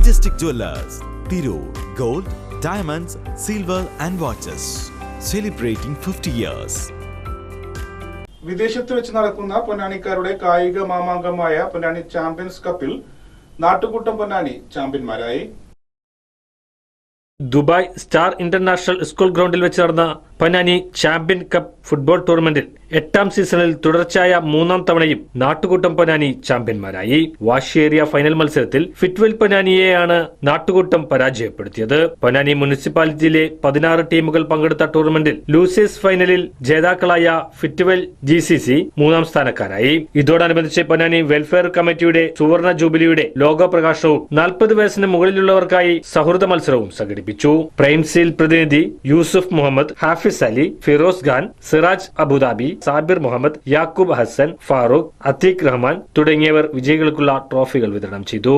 Majestic Jewelers, Tirur Gold, Diamonds, Silver and Watches. Celebrating 50 years. വിദേശത്ത് വെച്ച് നടക്കുന്ന പൊന്നാനിക്കാരുടെ കായിക മാമാങ്കമായ പൊന്നാനി ചാമ്പ്യൻസ് കപ്പിൽ നാട്ടുകൂട്ടം പൊന്നാനി ചാമ്പ്യന്മാരായി ദുബായ് സ്റ്റാർ ഇന്റർനാഷണൽ സ്കൂൾ ഗ്രൗണ്ടിൽ വെച്ച് നടന്ന പനാനി ചാമ്പ്യൻ കപ്പ് ഫുട്ബോൾ ടൂർണമെന്റിൽ എട്ടാം സീസണിൽ തുടർച്ചയായ മൂന്നാം തവണയും നാട്ടുകൂട്ടം പൊന്നാനി ചാമ്പ്യന്മാരായി. വാശിയേറിയ ഫൈനൽ മത്സരത്തിൽ ഫിറ്റ്വെൽ പൊന്നാനിയെയാണ് നാട്ടുകൂട്ടം പരാജയപ്പെടുത്തിയത്. പൊന്നാനി മുനിസിപ്പാലിറ്റിയിലെ പതിനാറ് ടീമുകൾ പങ്കെടുത്ത ടൂർണമെന്റിൽ ലൂസേഴ്സ് ഫൈനലിൽ ജേതാക്കളായ ഫിറ്റ്വെൽ ജി സി സി മൂന്നാം സ്ഥാനക്കാരായി. ഇതോടനുബന്ധിച്ച് പൊന്നാനി വെൽഫെയർ കമ്മിറ്റിയുടെ സുവർണ ജൂബിലിയുടെ ലോഗോ പ്രകാശനവും നാൽപ്പത് വയസ്സിന് മുകളിലുള്ളവർക്കായി സൗഹൃദ മത്സരവും സംഘടിപ്പിച്ചു. പ്രൈംസീൽ പ്രതിനിധി യൂസുഫ് മുഹമ്മദ് ഹാഫിസ് അലി ഫിറോസ് ഖാൻ സിറാജ് അബുദാബി സാബിർ മുഹമ്മദ് യാക്കൂബ് ഹസൻ ഫാറൂഖ് അതീഖ് റഹ്മാൻ തുടങ്ങിയവർ വിജയികൾക്കുള്ള ട്രോഫികൾ വിതരണം ചെയ്തു.